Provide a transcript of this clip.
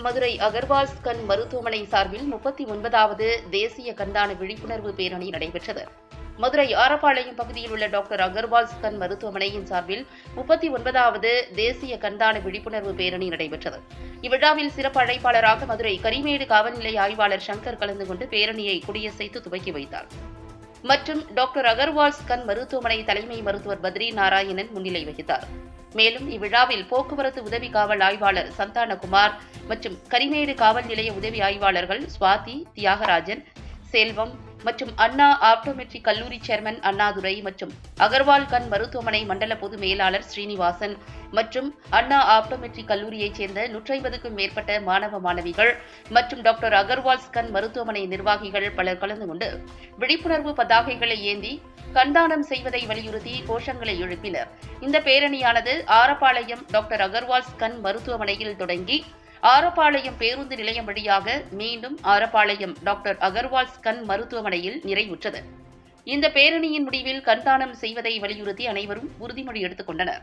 மதுரை அகர்வால்ஸ் கண் மருத்துவமனை சார்பில் முப்பத்தி ஒன்பதாவது தேசிய கண்தான விழிப்புணர்வு பேரணி நடைபெற்றது. மதுரை ஆரப்பாளையம் பகுதியில் உள்ள டாக்டர் அகர்வால்ஸ் கண் மருத்துவமனையின் சார்பில் முப்பத்தி ஒன்பதாவது தேசிய கண்தான விழிப்புணர்வு பேரணி நடைபெற்றது. இவ்விழாவில் சிறப்பு அழைப்பாளராக மதுரை கரிமேடு காவல்நிலை ஆய்வாளர் சங்கர் கலந்து கொண்டு பேரணியை கொடியசைத்து துவக்கி வைத்தார். மற்றும் டாக்டர் அகர்வால்ஸ் கண் மருத்துவமனை தலைமை மருத்துவர் பத்ரி நாராயணன் முன்னிலை வகித்தார். மேலும் இவ்விழாவில் போக்குவரத்து உதவி காவல் ஆய்வாளர் சந்தானகுமார் மற்றும் கரிமேடு காவல் நிலைய உதவி ஆய்வாளர்கள் சுவாதி தியாகராஜன் செல்வம் மற்றும் அண்ணா ஆப்டோமெட்ரிக் கல்லூரி சேர்மன் அண்ணாதுரை மற்றும் அகர்வால் கண் மருத்துவமனை மண்டல பொது மேலாளர் ஸ்ரீனிவாசன் மற்றும் அண்ணா ஆப்டோமெட்ரிக் கல்லூரியைச் சேர்ந்த நூற்றைம்பதுக்கும் மேற்பட்ட மாணவ மாணவிகள் மற்றும் டாக்டர் அகர்வால்ஸ் கண் மருத்துவமனை நிர்வாகிகள் பலர் கலந்து கொண்டு விழிப்புணர்வு பதாகைகளை ஏந்தி கண்தானம் செய்வதை வலியுறுத்தி கோஷங்களை எழுப்பினர். இந்த பேரணியானது ஆரப்பாளையம் டாக்டர் அகர்வால்ஸ் கண் மருத்துவமனையில் தொடங்கி ஆரப்பாளையம் பேருந்து நிலையம் வழியாக மீண்டும் ஆரப்பாளையம் டாக்டர் அகர்வால்ஸ் கண் மருத்துவமனையில் நிறைவுற்றது. இந்த பேரணியின் முடிவில் கண்தானம் செய்வதை வலியுறுத்தி அனைவரும் உறுதிமொழி எடுத்துக் கொண்டனர்